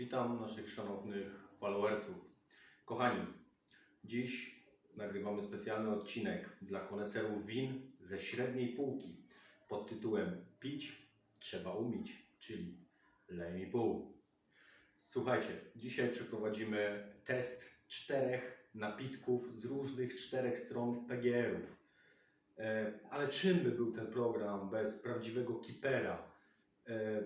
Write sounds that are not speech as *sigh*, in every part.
Witam naszych szanownych followersów. Kochani, dziś nagrywamy specjalny odcinek dla koneserów win ze średniej półki pod tytułem Pić trzeba umieć, czyli lej mi pół. Słuchajcie, dzisiaj przeprowadzimy test czterech napitków z różnych czterech stron PGR-ów. E, Ale czym by był ten program bez prawdziwego kipera? E,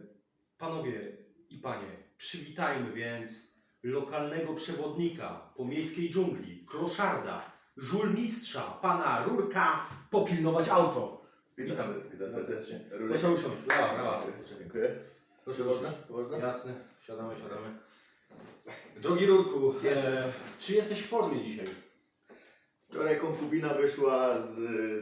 Panowie i panie, przywitajmy więc lokalnego przewodnika po miejskiej dżungli, kloszarda, żulmistrza, pana Rurka, popilnować auto. Witam, Witam. serdecznie. Proszę usiąść. Brawa, brawa. Dziękuję. Proszę Można? Można? Jasne, siadamy, siadamy. Drogi Rurku, Jestem. e, czy jesteś w formie dzisiaj? Wczoraj konkubina wyszła z,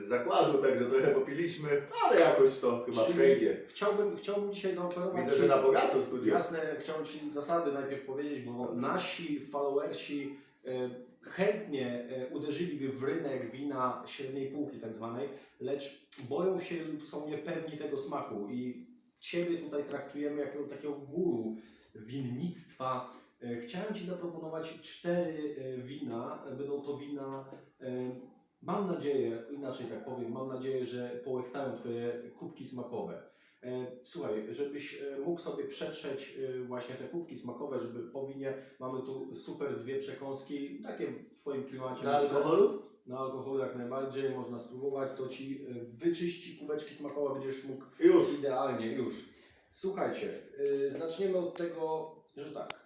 z zakładu, także trochę popiliśmy, ale jakoś to chyba Czyli przejdzie. Chciałbym, chciałbym dzisiaj zaoferować Widzę, że na bogato studio. Jasne, chciałem Ci zasady najpierw powiedzieć, bo nasi followersi e, chętnie e, uderzyliby w rynek wina średniej półki tak zwanej, lecz boją się lub są niepewni tego smaku i Ciebie tutaj traktujemy jako takiego guru winnictwa. E, Chciałem Ci zaproponować cztery e, wina. Będą to wina, e, mam nadzieję, inaczej tak powiem, mam nadzieję, że połechtają Twoje kubki smakowe. E, Słuchaj, żebyś e, mógł sobie przetrzeć e, właśnie te kubki smakowe, żeby po winie mamy tu super dwie przekąski, takie w Twoim klimacie. Na alkoholu? Na alkoholu jak najbardziej, można spróbować, to Ci e, wyczyści kubeczki smakowe, będziesz mógł Już. idealnie, już. Słuchajcie, zaczniemy od tego, że tak,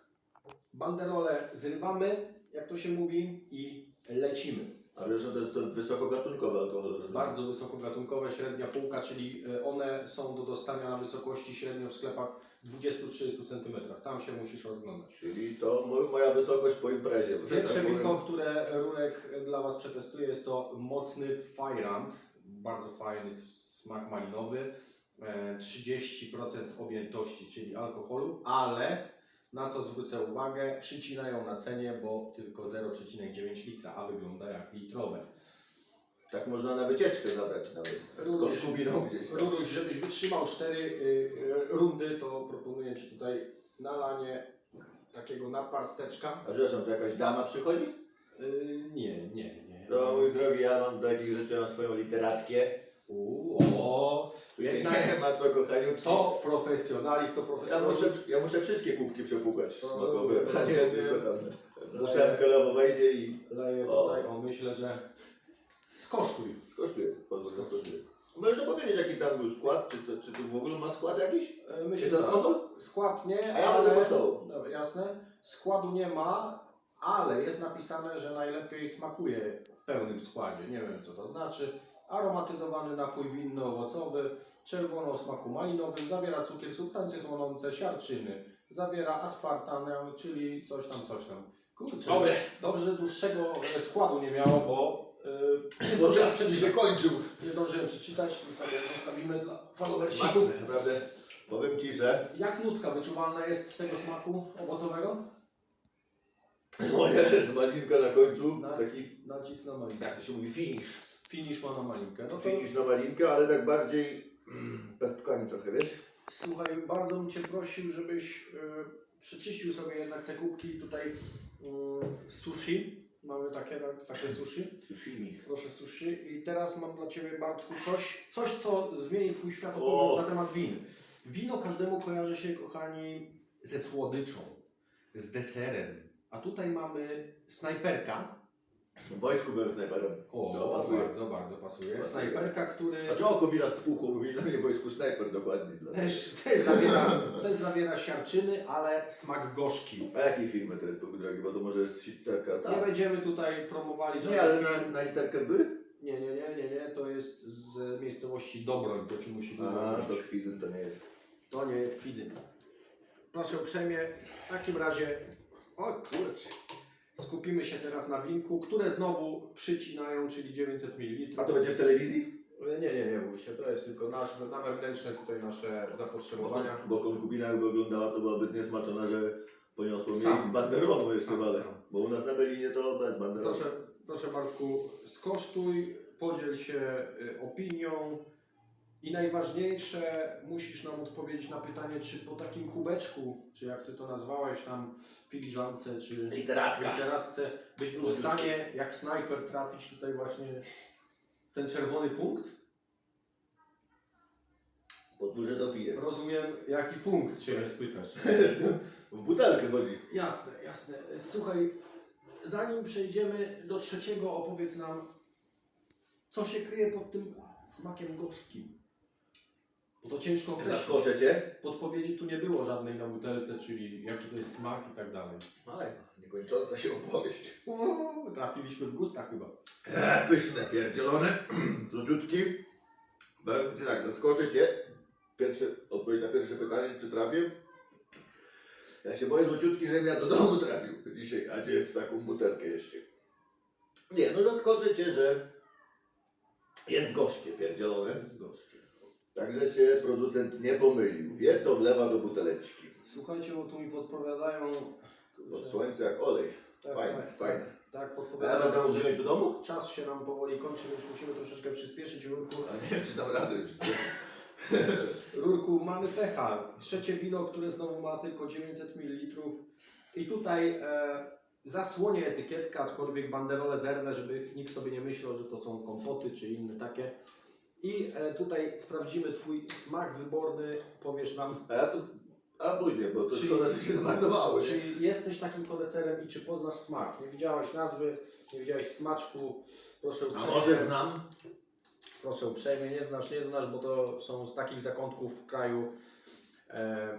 banderole zrywamy, jak to się mówi, i lecimy. Ale że to jest to wysokogatunkowy alkohol, rozumiem? Bardzo wysokogatunkowe, średnia półka, czyli y, one są do dostania na wysokości średnio w sklepach 20-30 cm. Tam się musisz rozglądać. Czyli to mo- moja wysokość po imprezie. Pierwsze tak winko, które Rurek dla Was przetestuje, jest to mocny Fajrant. Bardzo fajny smak malinowy. E, 30% objętości, czyli alkoholu, ale na co zwrócę uwagę, przycinają na cenie, bo tylko 0,9 litra, a wygląda jak litrowe. Tak można na wycieczkę zabrać nawet. Z konkubiną gdzieś. tam. Ruruś, żebyś wytrzymał 4 rundy, to proponuję Ci tutaj nalanie takiego naparsteczka. A przepraszam, to jakaś dama przychodzi? Y, nie, nie, nie. No mój drogi, ja mam do takich rzeczy mam swoją literatkę. Uuu, o, Tu Jednak- nie ma co kochaniu. to profesjonalizm, to Ja muszę, ja muszę wszystkie kubki przepłukać. To smakowe, rozumiem, a nie rozumiem. tylko tam. Ósemkę lewo wejdzie i Leję tutaj, o myślę, że skosztuj. skosztuje. Pozwól, że skosztuje. Możesz powiedzieć jaki tam był skład? Czy to, czy to w ogóle ma skład jakiś? E, Myślę, Jest że alkohol? skład nie, A ja ale... będę kosztował. Dobra, jasne. Składu nie ma, ale jest napisane, że najlepiej smakuje w pełnym składzie. Nie wiem co to znaczy. Aromatyzowany napój winno-owocowy, czerwono o smaku malinowym, zawiera cukier, substancje słonące, siarczyny, zawiera aspartam, czyli coś tam, coś tam. Kurczę, Dobre. dobrze, dłuższego e, składu nie miało, bo yy, nie, Bo czas mi się kończył. nie zdążyłem przeczytać, to sobie zostawimy dla followersów. naprawdę. Powiem Ci, że Jak nutka wyczuwalna jest tego smaku owocowego? *laughs* jest malinka na końcu, Na- taki, Nacisk na malinkę. jak to się mówi, finish. Finish ma na malinkę. No to Finish na malinkę, ale tak bardziej *clears throat* mm, pestkami trochę, wiesz? słuchaj, bardzo bym Cię prosił, żebyś y, przeczyścił sobie jednak te kubki tutaj y, sushi. Mamy takie, takie sushi. Sushimi. Proszę sushi. I teraz mam dla Ciebie Bartku coś, coś co zmieni Twój O! światopogląd na temat win. Wino każdemu kojarzy się, kochani, ze słodyczą, z deserem. A tutaj mamy snajperka. W wojsku byłem snajperem. O, To pasuje. bardzo, bardzo pasuje. Pasuje. Snajperka, który Dlaczego kombina z puchu mówi dla mnie w wojsku snajper dokładnie dla też, też, zawiera, też zawiera siarczyny, ale smak gorzki. A jakiej firmy to jest, drogi? Bo to może jest si- taka, Nie ta. będziemy tutaj promowali Nie, żadnych ale na, na literkę by? Nie, nie, nie, nie, nie, to jest z miejscowości Dobroń, to Ci musi dużo A, to kwizyn to nie jest. To nie jest kwidzyn. Proszę uprzejmie, w takim razie, o kurczę, skupimy się teraz na winku, które znowu przycinają, czyli 900 ml. A to będzie w telewizji? Nie, nie, nie, mówi się, to jest tylko nasz, na wewnętrzne tutaj nasze Bo, zapotrzebowania. bo konkubina jakby oglądała, to byłaby zniesmaczona, że poniosło mnie Sam. z banderonu jeszcze wale. sam. Bo u nas na Belinie to bez banderonu. Proszę, proszę Bartku, skosztuj, podziel się y, opinią. I najważniejsze, musisz nam odpowiedzieć na pytanie, czy po takim kubeczku, czy jak ty to nazwałeś tam, filiżance, czy Literatka. literatce, byś był w stanie jak snajper trafić tutaj właśnie w ten czerwony punkt? Pozwól, że dopiję. Rozumiem, jaki punkt się mnie spytasz. w butelkę chodzi. Jasne, jasne. Słuchaj, zanim przejdziemy do trzeciego, opowiedz nam, co się kryje pod tym smakiem gorzkim. Bo to ciężko określić. Zaskoczę cię. Podpowiedzi tu nie było żadnej na butelce, czyli jaki to jest smak i tak dalej. Aj, niekończąca się opowieść. Uuu, trafiliśmy w gustach chyba. E, pyszne, pierdzielone, *clears throat* zrzuciutki. Powiem ci tak, zaskoczę cię. Pierwsze, odpowiedź na pierwsze pytanie, czy trafię? Ja się boję złociutki, żebym ja do domu trafił dzisiaj, a nie w taką butelkę jeszcze. Nie, no zaskoczę cię, że jest gorzkie pierdzielone. jest gorzkie. Także się producent nie pomylił. Wie, co wlewa do buteleczki. Słuchajcie, bo tu mi podpowiadają... Pod słońce jak olej. tak, Fajne, tak, fajne. Tak, A ja podpowiadają, będę nam, używać że do domu? czas się nam powoli kończy, więc musimy troszeczkę przyspieszyć rurku. A nie wiem, czy dam radę już. *laughs* Rurku, mamy pecha. Trzecie wino, które znowu ma tylko 900 ml. I tutaj e, zasłonie etykietka, aczkolwiek banderole zerwę, żeby nikt sobie nie myślał, że to są kompoty czy inne takie. I e, tutaj sprawdzimy Twój smak wyborny. Powiesz nam, A ja to... A później, bo to Czyli- szkoda, że się zmarnowały. czy jesteś takim koneserem i czy poznasz smak. Nie widziałeś nazwy, nie widziałeś smaczku. Proszę A uprzejmie. może znam? Proszę uprzejmie, nie znasz, nie znasz, bo to są z takich zakątków w kraju. E,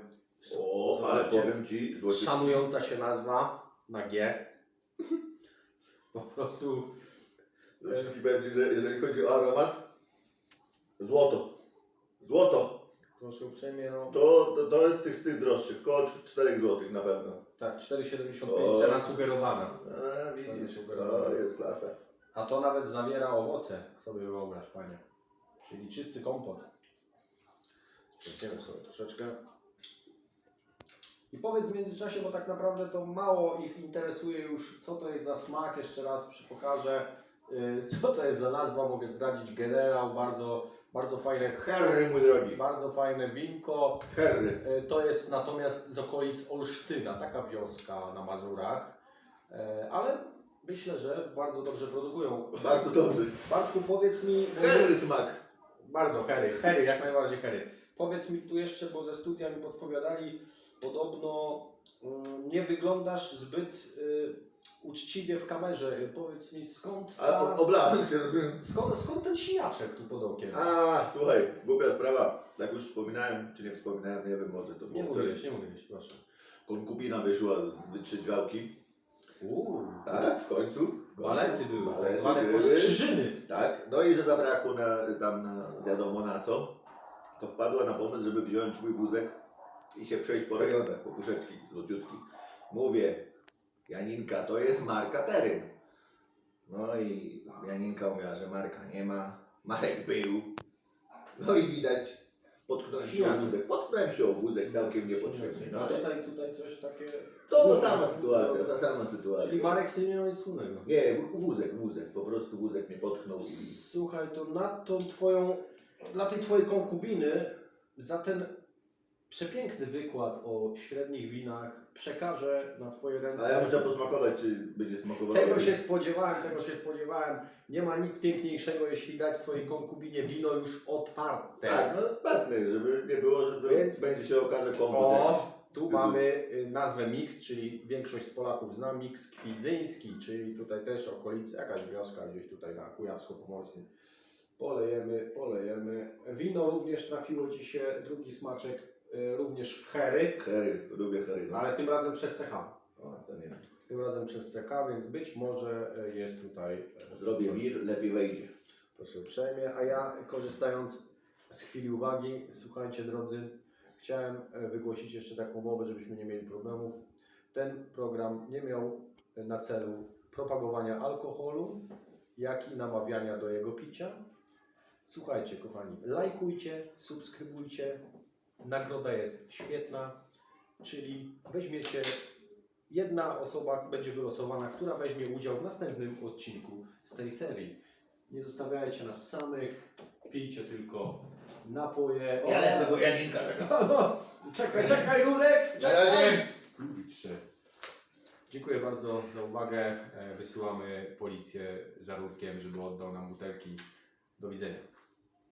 O, ale Zobaczcie. powiem Ci, złoty... szanująca się nazwa na G. *laughs* Po prostu Złoty powiem Ci, że jeżeli chodzi o aromat, złoto. Złoto. proszę uprzejmie, no To, to, to jest tych, z tych droższych, koło 4 zł na pewno. tak, 4,75 O. cena sugerowana. A, widzisz, Ceny to jest klasa. A to nawet zawiera owoce, sobie wyobraź panie. Czyli czysty kompot. Sprawdzimy sobie troszeczkę. I powiedz w międzyczasie, bo tak naprawdę to mało ich interesuje już, co to jest za smak. Jeszcze raz przy- pokażę, yy, co to jest za nazwa. Mogę zdradzić generał, bardzo, bardzo fajne, Herry, mój drogi. bardzo fajne winko. Herry. E, To jest natomiast z okolic Olsztyna, taka wioska na Mazurach. E, Ale myślę, że bardzo dobrze produkują. Bardzo dobry. Bartku, powiedz mi. bo- Herry smak. Bardzo Harry, Harry, jak najbardziej Harry. Powiedz mi tu jeszcze, bo ze studia mi podpowiadali, podobno mm, nie wyglądasz zbyt y, uczciwie w kamerze. Powiedz mi skąd, A ta, o- oblałem się, rozumiem. skąd, skąd ten siniaczek tu pod okiem? A, słuchaj, głupia sprawa. Jak już wspominałem, czy nie wspominałem, nie wiem, może to nie było wczoraj. mówiłeś, nie mówiłeś, proszę. Konkubina wyszła z wytrzeźwiałki. Uuu, Tak, w końcu. W końcu. balety były, tak Balety zwane były. postrzyżyny. Tak, no i że zabrakło na, tam na wiadomo na co, to wpadła na pomysł, żeby wziąć mój wózek i się przejść po rejonach, po puszeczki złociutki. Mówię, Janinka, to jest marka Teryn. No i Janinka mówiła, że Marka nie ma, Marek był. No i widać, potknąłem się o wózek, potknąłem się o wózek całkiem niepotrzebnie. No A ale tutaj, tutaj coś takie... to ta sama sytuacja, ta sama sytuacja. Czyli Marek ty nie miał nic wspólnego. Nie, wózek, wózek, po prostu wózek mnie potknął i... Słuchaj, to na tą twoją, dla tej twojej konkubiny, za ten przepiękny wykład o średnich winach przekażę na twoje ręce. A ja muszę posmakować, czy będzie smakowało. Tego się spodziewałem, tego się spodziewałem. Nie ma nic piękniejszego, jeśli dać swojej konkubinie wino już otwarte. Tak, no pewny, żeby nie było, że to Więc- będzie się okaże kompot. O, tu mamy y, nazwę Mix, czyli większość z Polaków zna Mix Kwidzyński, czyli tutaj też okolice, jakaś wioska gdzieś tutaj na Kujawsko-Pomorskim. Polejemy, polejemy. Wino również trafiło Ci się, drugi smaczek, również hery, Hery, lubię hery. No. ale tym razem przez CH. O, to nie. Tym razem przez CK, więc być może y, jest tutaj... y, Zrobię wir, lepiej wejdzie. Proszę uprzejmie, a ja korzystając z chwili uwagi, słuchajcie drodzy, chciałem e, wygłosić jeszcze taką umowę, żebyśmy nie mieli problemów. Ten program nie miał e, na celu propagowania alkoholu, jak i namawiania do jego picia. Słuchajcie kochani, lajkujcie, subskrybujcie, nagroda jest świetna, czyli weźmiecie, jedna osoba będzie wylosowana, która weźmie udział w następnym odcinku z tej serii. Nie zostawiajcie nas samych, pijcie tylko napoje. Ja lecę tego Janinka czekam. *laughs* Czekaj, czekaj, Rurek! Na razie. Trzy. Dziękuję bardzo za uwagę. E, Wysyłamy policję za rurkiem, żeby oddał nam butelki. Do widzenia.